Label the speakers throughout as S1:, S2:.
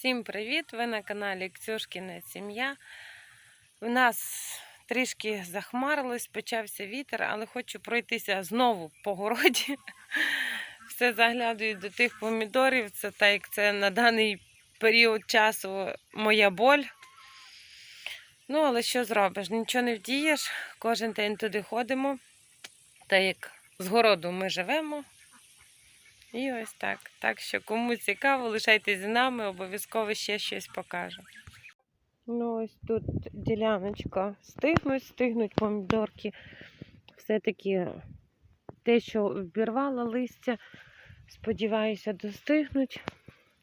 S1: Всім привіт! Ви на каналі Ксюшкіна Сім'я. У нас трішки захмарилось, почався вітер, але хочу пройтися знову по городі. Все заглядаю до тих помідорів. Це так, як це на даний період часу моя боль. Ну, але що зробиш? Нічого не вдієш. Кожен день туди ходимо. Та як з городу ми живемо. І ось так. Так що кому цікаво, лишайтесь з нами, обов'язково ще щось покажу. Ну, ось тут діляночка стигнуть, стигнуть помідорки. Все-таки те, що вбірвало листя, сподіваюся, достигнуть.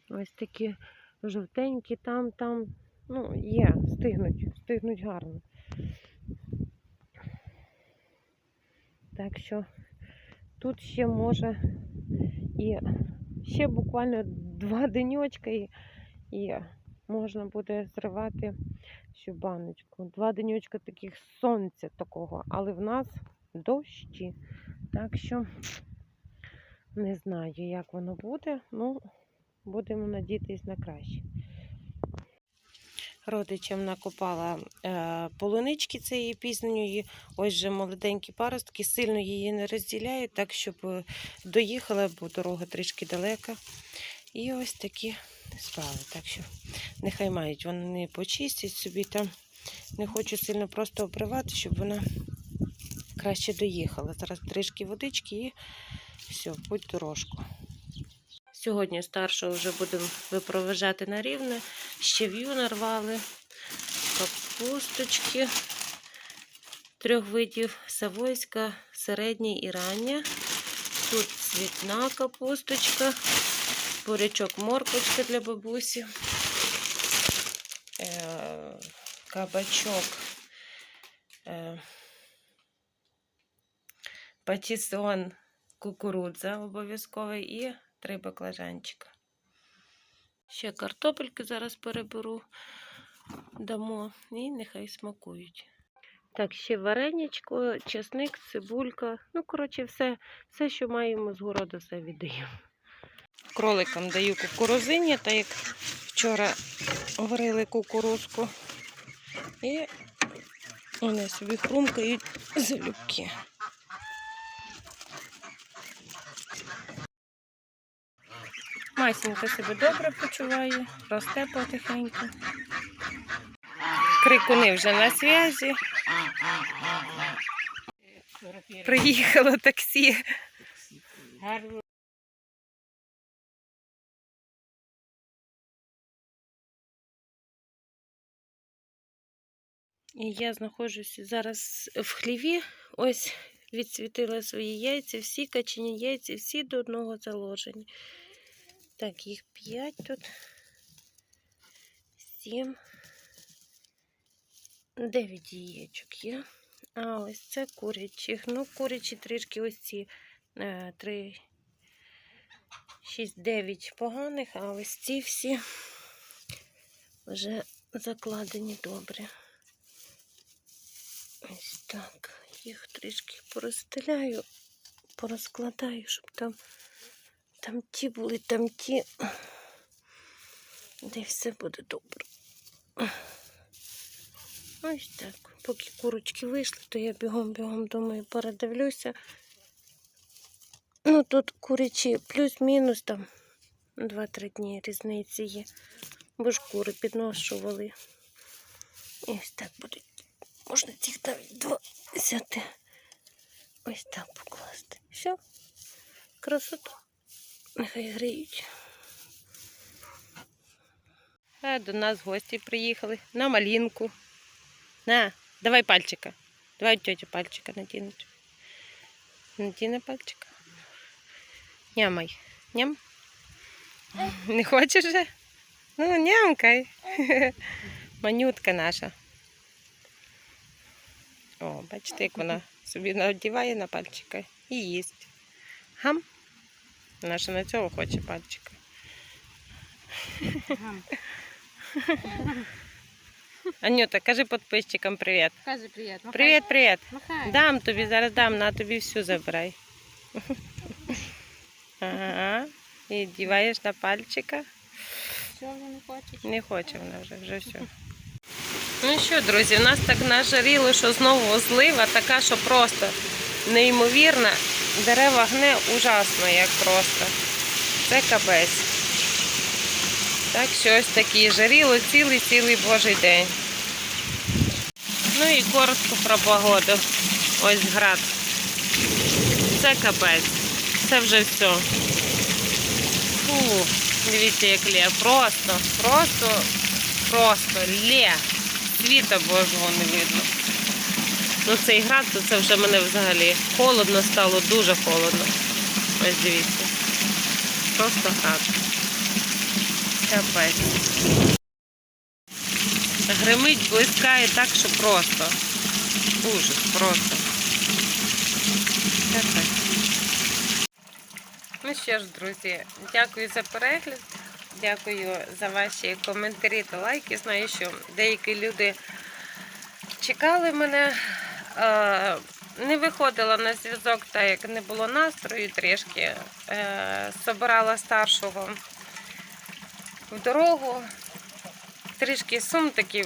S1: Ось такі жовтенькі там, там. Ну, є, стигнуть, стигнуть гарно. Так що тут ще може і ще буквально два денечка і, і можна буде зривати цю баночку. Два денечка таких сонця такого, але в нас дощі. Так що не знаю, як воно буде. Ну, будемо надіятись на краще. Родичам накопала е, полунички цієї пізньої. Ось же молоденькі паростки, сильно її не розділяю, так щоб е, доїхала, бо дорога трішки далека. І ось такі справи. Так що нехай мають, вони почистять собі там. Не хочу сильно просто обривати, щоб вона краще доїхала. Зараз трішки водички і все, будь дорожку. Сьогодні старшого вже будемо випроважати на рівне. Щев'ю нарвали, капусточки. Трьох видів: савойська, середня і рання. Тут цвітна капусточка, бурячок морквочка для бабусі, е, кабачок, е, патісон, кукурудза обов'язковий і три баклажанчика. Ще картопельки зараз переберу, дамо і нехай смакують. Так, ще вареничко, чесник, цибулька. Ну, коротше, все, все, що маємо з городу, все віддаємо. Кроликам даю кукурузині, так як вчора варили кукурузку. І вони собі хрумкають залюбки. Масінька себе добре почуває, росте потихеньку. Крикуни вже на зв'язі. Приїхало таксі. І я знаходжуся зараз в хліві. Ось відсвітила свої яйця, всі качені яйця, всі до одного заложені. Так, їх п'ять тут. Сім. Дев'ять яєчок є. А ось це курячі. Ну, курячі трішки ось ці е, три, шість, дев'ять поганих, а ось ці всі вже закладені добре. Ось так. Їх трішки порозстеляю, порозкладаю, щоб там. Там ті були, там ті. Де все буде добре. Ось так. Поки курочки вийшли, то я бігом-бігом думаю, передивлюся. Ну, тут курячі плюс-мінус там 2-3 дні різниці є. Бо ж кури підношували. І ось так будуть. Можна цих навіть два взяти. Ось так покласти. Все, красота. Нехай гриють. А до нас гості приїхали на малинку. На, давай пальчика. Давай тетя пальчика натянуть. Натяни пальчика. Нямай. Ням. Не хочеш же? Ну, нямкай. Манютка наша. О, бачите, як вона собі надіває на пальчика і їсть. Гам. Вона ще на цього хоче пальчика. Анюта, кажи підписчикам привіт.
S2: Кажи привіт. Махай.
S1: Привіт, привіт.
S2: Махай.
S1: Дам тобі, зараз дам, на тобі всю забирай. Ага. І діваєш на пальчика.
S2: Все, вже не хочеш.
S1: Не хоче вона вже, вже все. Ну що, друзі, у нас так нажаріло, що знову злива така, що просто неймовірна. Дерева гне ужасно, як просто. Це капець. Так що ось такі жаріло цілий-цілий божий день. Ну і коротко про погоду. Ось град. Це капець. Це вже все. Фу, дивіться, як лє. Просто, просто, просто лє. Світа Божого не видно. Ну цей град, то це вже мене взагалі холодно стало, дуже холодно. Ось дивіться. Просто град. Капець. Гримить, блискає так, що просто. Ужас, просто. Капець. Ну що ж, друзі, дякую за перегляд. Дякую за ваші коментарі та лайки. Знаю, що деякі люди чекали мене. Е, Не виходила на зв'язок, так як не було настрою трішки. Е, Собирала старшого в дорогу. Трішки сум такі,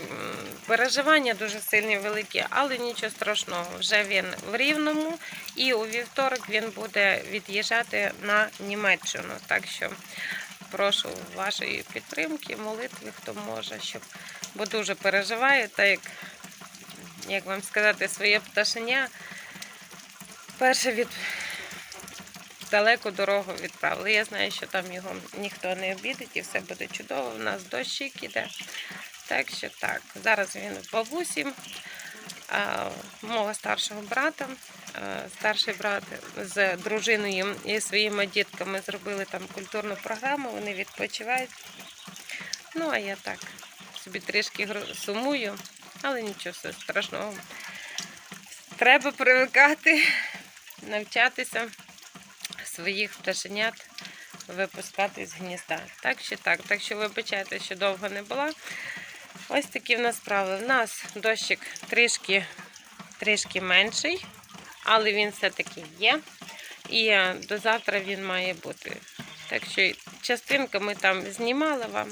S1: переживання дуже сильні великі, але нічого страшного. Вже він в Рівному і у вівторок він буде від'їжджати на Німеччину. Так що прошу вашої підтримки, молитви, хто може, щоб бо дуже переживаю, так як, як вам сказати, своє пташеня. Перше від далеку дорогу відправили. Я знаю, що там його ніхто не обідить і все буде чудово. У нас дощик іде. Так що так. Зараз він в бабусі а, мого старшого брата. Старший брат з дружиною і своїми дітками зробили там культурну програму, вони відпочивають. Ну, а я так собі трішки сумую, але нічого все страшного. Треба привикати, навчатися своїх пташенят випускати з гнізда. Так що так, так що вибачайте, що довго не була. Ось такі в нас справи. В нас дощик трішки, трішки менший, але він все-таки є. І е, до завтра він має бути. Так що частинку ми там знімали вам.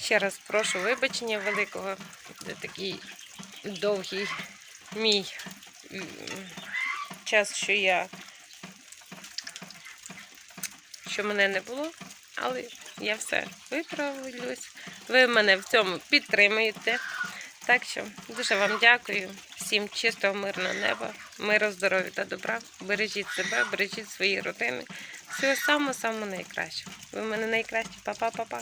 S1: Ще раз прошу вибачення великого за такий довгий мій час, що я що мене не було, але я все виправлюсь. Ви мене в цьому підтримуєте. Так що дуже вам дякую. Всім чистого, мирного неба, миру, здоров'я та добра. Бережіть себе, бережіть свої родини. Всього самого самого найкращого. Ви мене найкращі. Па-па-па-па.